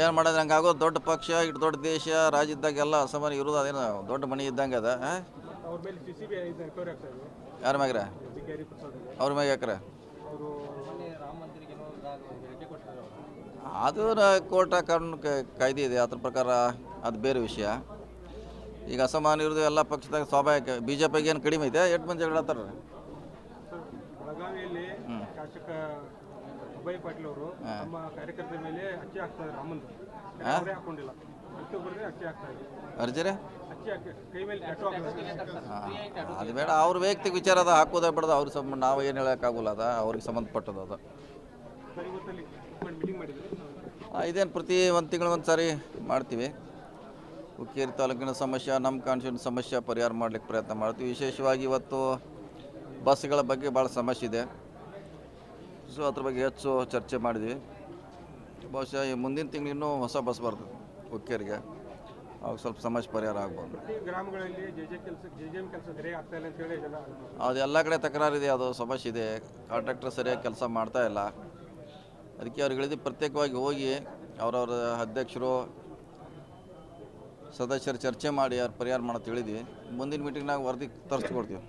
ಏನು ಮಾಡೋದು ಹಂಗಾಗೋ ದೊಡ್ಡ ಪಕ್ಷ ಇಟ್ಟು ದೊಡ್ಡ ದೇಶ, ರಾಜ್ಯ ಇದ್ದಾಗೆಲ್ಲ ಅಸಮಾನ ಇರೋದು, ಅದೇನು ದೊಡ್ಡ ಮನೆ ಇದ್ದಂಗೆ ಅದ ಯಾರ ಮ್ಯಾಗ್ರ ಅವ್ರ ಮ್ಯಾಗ ಯಾಕ್ರ ಅದು ಕೋರ್ಟ್ ಕಾನೂನು ಕಾಯ್ದೆ ಇದೆ, ಅದ್ರ ಪ್ರಕಾರ ಅದು ಬೇರೆ ವಿಷಯ. ಈಗ ಅಸಮಾನ ಇರೋದು, ಎಲ್ಲ ಪಕ್ಷದಾಗ ಸ್ವಾಭಾವಿಕ ಬಿ ಜೆ ಪಿಗೆ ಏನು ಕಡಿಮೆ ಇದೆ ಎಷ್ಟು ಮಂದಿ ಜಗಳ ಹ್ಞೂ ಅಭಯ್ ಪಾಟೀಲ್ ಅವರು ನಮ್ಮ ಕಾರ್ಯಕರ್ತರ ಮೇಲೆ ಅಚ್ಚಿ ಹಾಕ್ತಾರೆ ರಾಮನ್ ಅವರೇ ಹಾಕೊಂಡಿಲ್ಲ. ಅಚ್ಚಿ ಹಾಕ್ತಾರೆ ಅರ್ಜರಿ? ಅದು ಬೇಡ ಅವ್ರ ವೈಯಕ್ತಿಕ ವಿಚಾರ ಅದ ಹಾಕೋದ ಬಿಡೋದು ಅವ್ರ ಸಂಬಂಧ ನಾವು ಏನು ಹೇಳೋಕ್ಕಾಗಲ್ಲ ಅದ ಅವ್ರಿಗೆ ಸಂಬಂಧಪಟ್ಟದ ಅದು. ಇದೇನು ಪ್ರತಿ ಒಂದು ತಿಂಗಳು ಒಂದು ಸಾರಿ ಮಾಡ್ತೀವಿ. ಹುಕ್ಕೇರಿ ತಾಲೂಕಿನ ಸಮಸ್ಯೆ ನಮ್ಮ ಕಾನ್ಸ್ಟಿಟ್ಯೂನ್ ಸಮಸ್ಯೆ ಪರಿಹಾರ ಮಾಡ್ಲಿಕ್ಕೆ ಪ್ರಯತ್ನ ಮಾಡ್ತೀವಿ. ವಿಶೇಷವಾಗಿ ಇವತ್ತು ಬಸ್ಗಳ ಬಗ್ಗೆ ಭಾಳ ಸಮಸ್ಯೆ ಇದೆ. ಸೊ ಅದ್ರ ಬಗ್ಗೆ ಹೆಚ್ಚು ಚರ್ಚೆ ಮಾಡಿದ್ವಿ. ಬಹುಶಃ ಈ ಮುಂದಿನ ತಿಂಗಳು ಇನ್ನೂ ಹೊಸ ಬಸ್ ಬರ್ತದೆ ಹುಕ್ಕೇರಿಗೆ ಅವಾಗ ಸ್ವಲ್ಪ ಸಮಸ್ಯೆ ಪರಿಹಾರ ಆಗ್ಬೋದು. ಅದು ಎಲ್ಲ ಕಡೆ ತಕರಾರಿದೆ ಅದು ಸಮಸ್ಯೆ ಇದೆ. ಕಾಂಟ್ರಾಕ್ಟರ್ ಸರಿಯಾಗಿ ಕೆಲಸ ಮಾಡ್ತಾ ಇಲ್ಲ. ಅದಕ್ಕೆ ಅವ್ರಿಗೆ ಹೇಳಿದ್ವಿ ಪ್ರತ್ಯೇಕವಾಗಿ ಹೋಗಿ ಅವರವ್ರ ಅಧ್ಯಕ್ಷರು ಸದಸ್ಯರು ಚರ್ಚೆ ಮಾಡಿ ಅವ್ರು ಪರಿಹಾರ ಮಾಡೋದು ತಿಳಿದ್ವಿ ಮುಂದಿನ ಮೀಟಿಂಗ್ನಾಗ ವರದಿ ತರಿಸ್ಕೊಡ್ತೀವಿ.